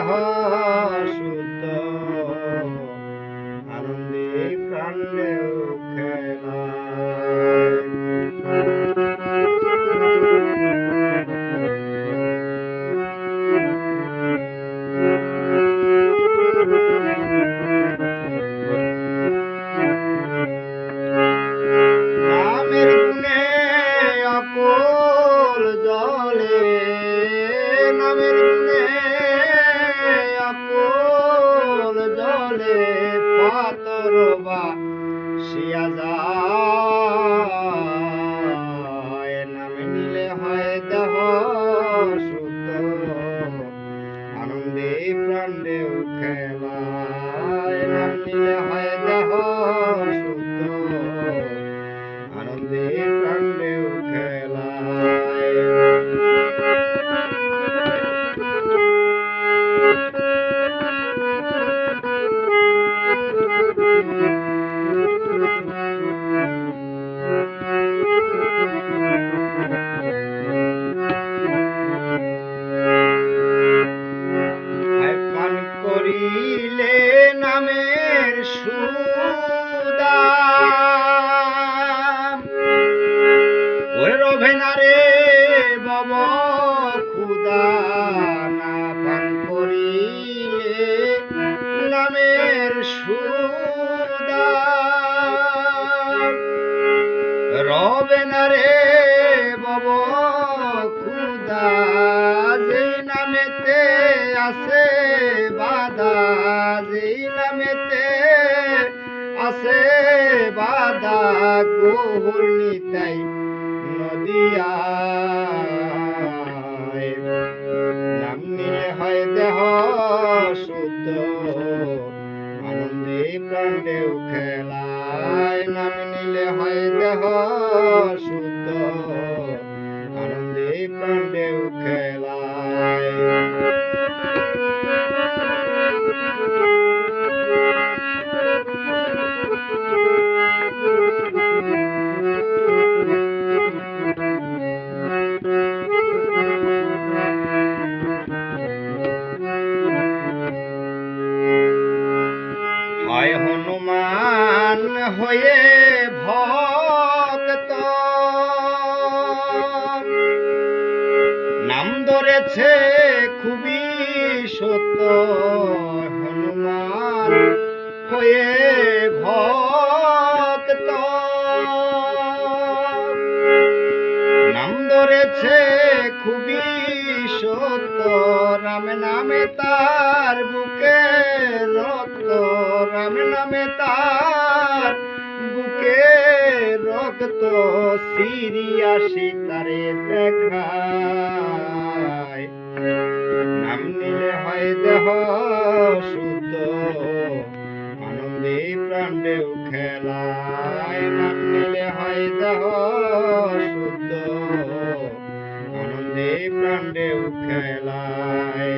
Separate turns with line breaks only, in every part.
দেহ রবে না রে বব, খুদা, যে নামেতে আছে বাধা যে নামেতে আছে বাধা গোহর নিতাই নদিয়ায়। নাম নিলে হয় দেহ শুদ্ধ, আনন্দে প্রাণেও খেলায়। নাম নিলে হয় দেহ শুদ্ধ আনন্দে প্রাণেও খেলায় হয় হনুমান হয়ে ভক্ত ধরেছে খুবই সত্য, হনুমান হয়ে ভক্ত। নাম ধরেছে খুবই সত্য, রাম নামে তার বুকে রক্ত, রাম নামে তার বুকে রক্ত সিরিয়া সীতারে দেখায়। নাম নিলে হয় দেহ শুদ্ধ, আনন্দে প্রাণেও খেলায় নাম নিলে হয় দেহ শুদ্ধ, আনন্দে প্রাণেও খেলায়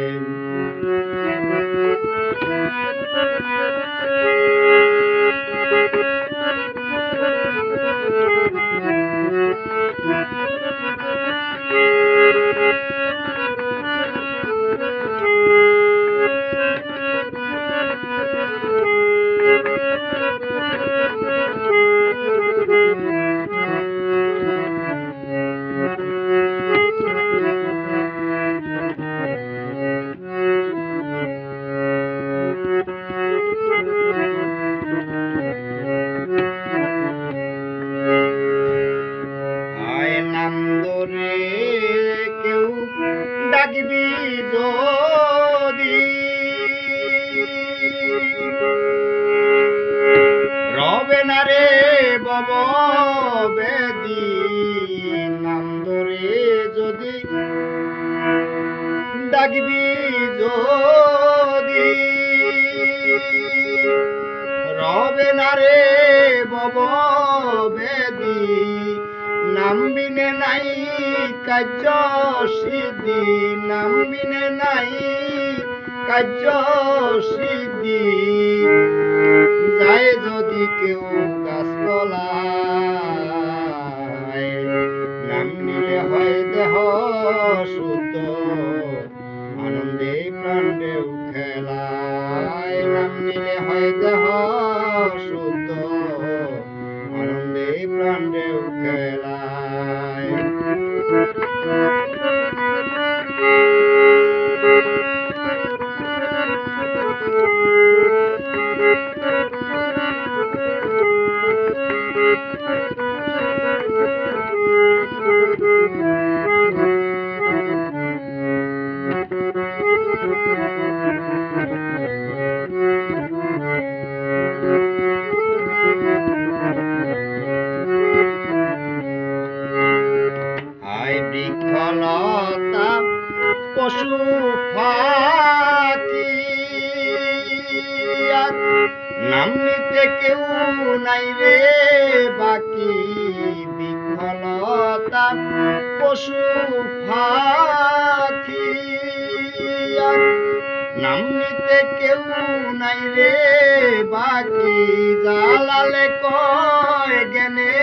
ডাকবি যদি? রবে না রে বেদি, নামবিনে নাই কার্য সিদ্ধি, নামবিনে নাই কার্য সিদ্ধি। যায় যদি কেউ গাছতলায় নাম হয় দেহ আনন্দে প্রাণ ঢেউ খেলায় নাম নিলে হয় দেহ শুদ্ধ। আনন্দে প্রাণ ঢেউ খেলায় পশু ফাঁকি নাম কেউ নাই রে, বাকি বিফলতা পশু ফাঁকি নাম কেউ নাই রে, বাকি জালালে কয় গেনে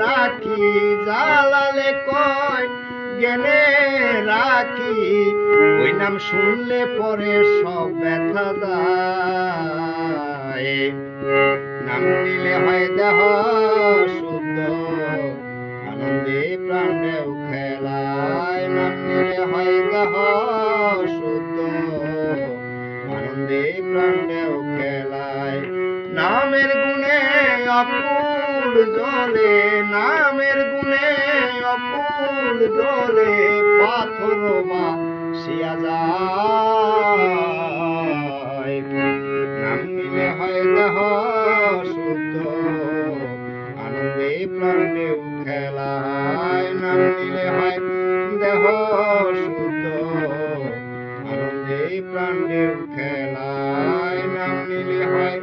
রাখি, জালালে কয় জ্ঞানে রাখি। ওই নাম শুনলে পরে সব ব্যথা যায়। নাম নিলে হয় দেহ শুদ্ধ, আনন্দে প্রাণেও খেলায়। নাম নিলে হয় দেহ শুদ্ধ, আনন্দে প্রাণেও খেলায়। নামের গুণে অপুর জলে, নামের গুণে অপুর জলে পাথর বা শিয়া যায়। নাম নিলে হয় দেহ শুদ্ধ, আনন্দে প্রাণে খেলায় নাম নিলে হয় দেহ শুদ্ধ, আনন্দে প্রাণে খেলায় নাম নিলে হয়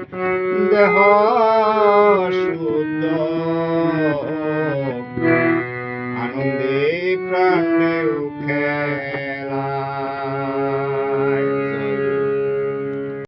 দেহ শুদ্ধ।